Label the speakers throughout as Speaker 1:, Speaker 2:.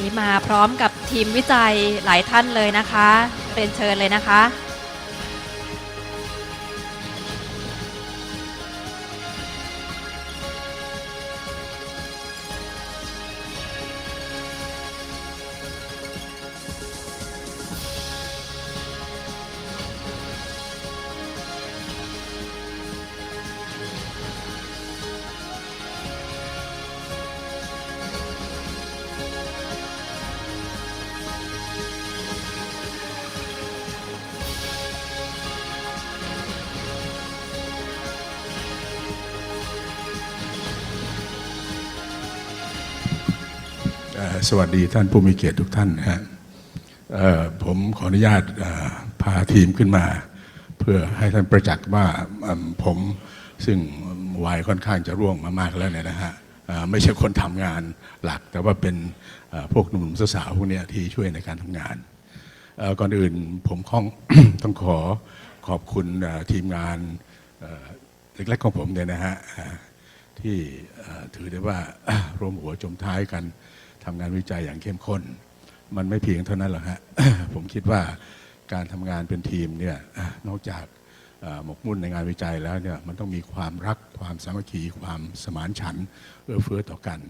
Speaker 1: นี้มาพร้อมกับทีมวิจัยหลายท่านเลยนะคะ เรียนเชิญเลยนะคะ
Speaker 2: สวัสดีท่านผู้มีเกียรติทุกท่านนะฮะผมขออนุญาตพาทีมขึ้นมา เพื่อให้ท่านประจักษ์ว่าผมซึ่งวัยค่อนข้างจะร่วงมามากแล้วเนี่ยนะฮะไม่ใช่คนทำงานหลัก แต่ว่าเป็นพวกหนุ่มสาวพวกเนี้ยที่ช่วยในการทำงาน ก่อนอื่นผมข้องต้องขอขอบคุณทีมงานเล็กๆของผมเนี่ยนะฮะ ที่ถือได้ว่ารวมหัวจมท้ายกันทำงานวิจัยอย่างเข้มข้น มันไม่เพียงเท่านั้นหรอกฮะผมคิดว่าการทำงานเป็นทีมเนี่ยนอกจากหมกมุ่นในงานวิจัยแล้วเนี่ยมันต้องมีความรักความสามัคคีความสมานฉันท์เอื้อเฟื้อต่อกัน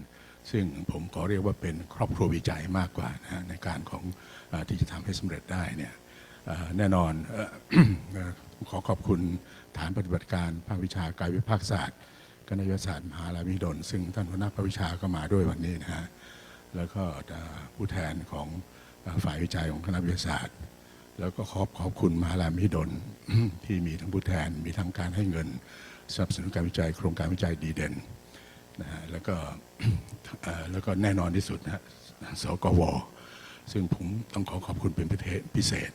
Speaker 2: ซึ่งผมขอเรียกว่าเป็นครอบครัววิจัยมากกว่านะในการของอที่จะทำให้สำเร็จได้เนี่ยแน่นอนอขอขอบคุณฐานปฏิบัติการภาควิชากายวิภาคศาสตร์ คณะวิทยาศาสตร์มหาลัยมิดลซึ่งท่านหัวหน้าภาควิชาก็มาด้วยวันนี้นะฮะแล้วก็ผู้แทนของฝ่ายวิจัยของคณะวิทยาศาสตร์ แล้วก็ขอบขอบคุณมหาลัยมิดลที่มีทั้งผู้แทนมีทั้งการให้เงินสนับสนุนการวิจัย โครงการวิจัยดีเด่นนะฮะแล้วก็แล้วก็แน่นอนที่สุดนะฮะสกวซึ่งผมต้องขอขอบคุณเป็นพิเศษ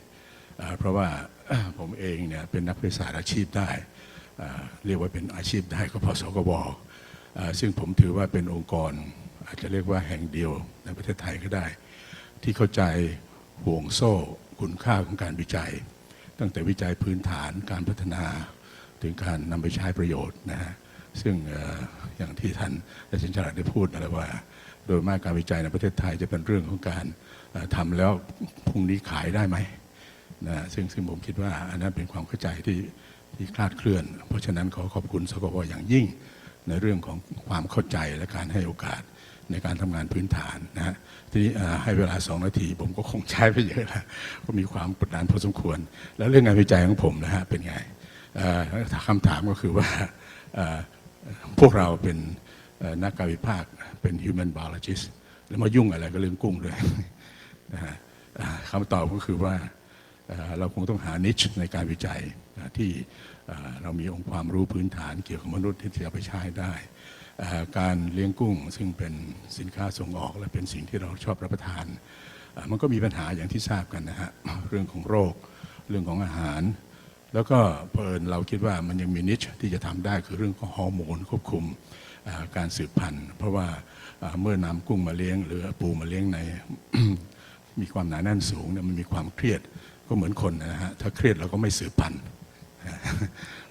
Speaker 2: เอ่อเพราะว่าผมเองเนี่ยเป็นนักวิทยาศาสตร์อาชีพได้ เรียกว่าเป็นอาชีพได้ก็พราะสกวเอ่อซึ่งผมถือว่าเป็นองค์กร อาจจะเรียกว่าแห่งเดียวในประเทศไทยก็ได้ ที่เข้าใจห่วงโซ่คุณค่าของการวิจัย ตั้งแต่วิจัยพื้นฐานการพัฒนาถึงการนำไปใช้ประโยชน์นะฮะซึ่งอย่างที่ท่านอาจารย์ฉลาดได้พูดอะไรว่า โดยมากการวิจัยในประเทศไทยจะเป็นเรื่องของการทำแล้วพรุ่งนี้ขายได้ไหม นะซึ่งซึ่งผมคิดว่าอันนั้นเป็นความเข้าใจที่ที่คลาดเคลื่อน เพราะฉะนั้นขอขอบคุณสกวอย่างยิ่ง ในเรื่องของความเข้าใจและการให้โอกาสในการทำงานพื้นฐานนะฮะทีนี้ให้เวลาสองนาที ผมก็คงใช้ไปเยอะแล้วก็มีความกดดันพอสมควร แล้วเรื่องงานวิจัยของผมนะฮะเป็นไงเอ่อคำถามก็คือว่าพวกเราเป็นนักการวิภาคเป็น human biologist แล้วมายุ่งอะไรก็เรื่องกุ้งด้วยนะฮะคำตอบก็คือว่า เราคงต้องหานิชในการวิจัยที่เรามีองค์ความรู้พื้นฐานเกี่ยวกับมนุษย์ที่จะไปใช้ได้การเลี้ยงกุ้งซึ่งเป็นสินค้าส่งออกและเป็นสิ่งที่เราชอบรับประทาน มันก็มีปัญหาอย่างที่ทราบกันนะฮะเรื่องของโรคเรื่องของอาหาร แล้วก็เพอิญเราคิดว่ามันยังมีนิชที่จะทำได้คือเรื่องของฮอร์โมนควบคุมการสืบพันธุ์ เพราะว่าเมื่อนำกุ้งมาเลี้ยง หรือปูมาเลี้ยงในมีความหนาแน่นสูงเนี่ยมันมีความเครียด ก็เหมือนคนนะฮะถ้าเครียดเราก็ไม่สืบพันธุ์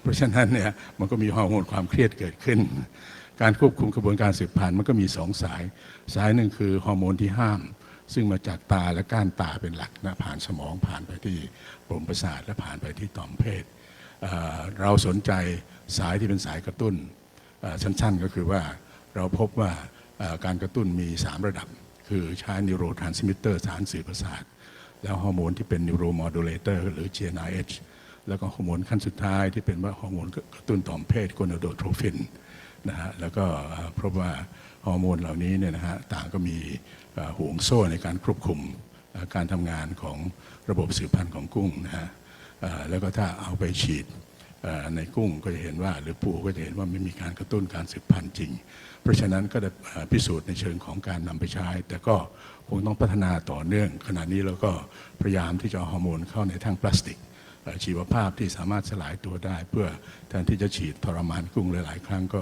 Speaker 2: เพราะฉะนั้นเนี่ยมันก็มีฮอร์โมนความเครียดเกิดขึ้น การควบคุมกระบวนการสืบพันธุ์มันก็มีสองสาย สายหนึ่งคือฮอร์โมนที่ห้าม ซึ่งมาจากตาและก้านตาเป็นหลักนะผ่านสมองผ่านไปที่โปร่งประสาทและผ่านไปที่ต่อมเพศเราสนใจสายที่เป็นสายกระตุ้นเอ่อสั้นๆ ก็คือว่าเราพบว่าการกระตุ้นมี 3 ระดับ คือใช้นิวโรทรานสมิเตอร์สารสื่อประสาท แล้วฮอร์โมนที่เป็นนิวโรมอดูเลเตอร์หรือ GnRH แล้วก็ฮอร์โมนขั้นสุดท้ายที่เป็นว่าฮอร์โมนกระตุ้นต่อมเพศโนโดโทรฟินนะฮะแล้วก็เอ่อพบว่าฮอร์โมนเหล่านี้เนี่ยนะฮะต่างก็มีห่วงโซ่ในการควบคุมการทำงานของระบบสืบพันธุ์ของกุ้งนะฮะแล้วก็ถ้าเอาไปฉีด ในกุ้งก็จะเห็นว่าหรือปูก็จะเห็นว่าไม่มีการกระตุ้นการสืบพันธุ์จริง เพราะฉะนั้นก็ได้พิสูจน์ในเชิงของการนำไปใช้ แต่ก็คงต้องพัฒนาต่อเนื่อง ขณะนี้เราก็พยายามที่จะฮอร์โมนเข้าในท่งพลาสติกชีวภาพที่สามารถสลายตัวได้ เพื่อแทนที่จะฉีดทรมานกุ้งหลาย ๆ ครั้งก็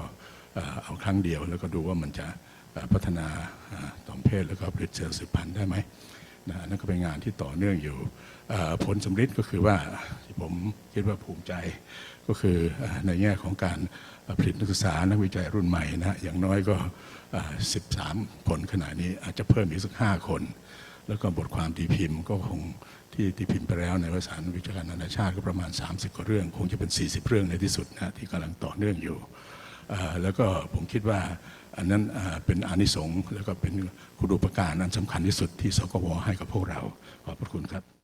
Speaker 2: เอาครั้งเดียว แล้วก็ดูว่ามันจะพัฒนาต่อมเพศแล้วก็ผลิตเซลล์สืบพันธุ์ได้ไหมนั่นก็เป็นงานที่ต่อเนื่องอยู่ผลสำลิดก็คือว่าที่ผม คิดว่าภูมิใจ ก็คือในแง่ของการผลิตนักศึกษานักวิจัยรุ่นใหม่นะอย่างน้อยก็ 13 คนขณะนี้อาจจะเพิ่มอีกสัก 5 คน แล้วก็บทความตีพิมพ์ก็คงที่ตีพิมพ์ไปแล้วในวารสารวิชาการนานาชาติก็ประมาณ 30 กว่าเรื่อง คงจะเป็น 40 เรื่องในที่สุดนะที่กำลังต่อเนื่องอยู่ แล้วก็ผมคิดว่าอันนั้นเป็นอานิสงส์แล้วก็เป็นคุณูปการอันสำคัญที่สุดที่สกวให้กับพวกเราขอบพระคุณครับ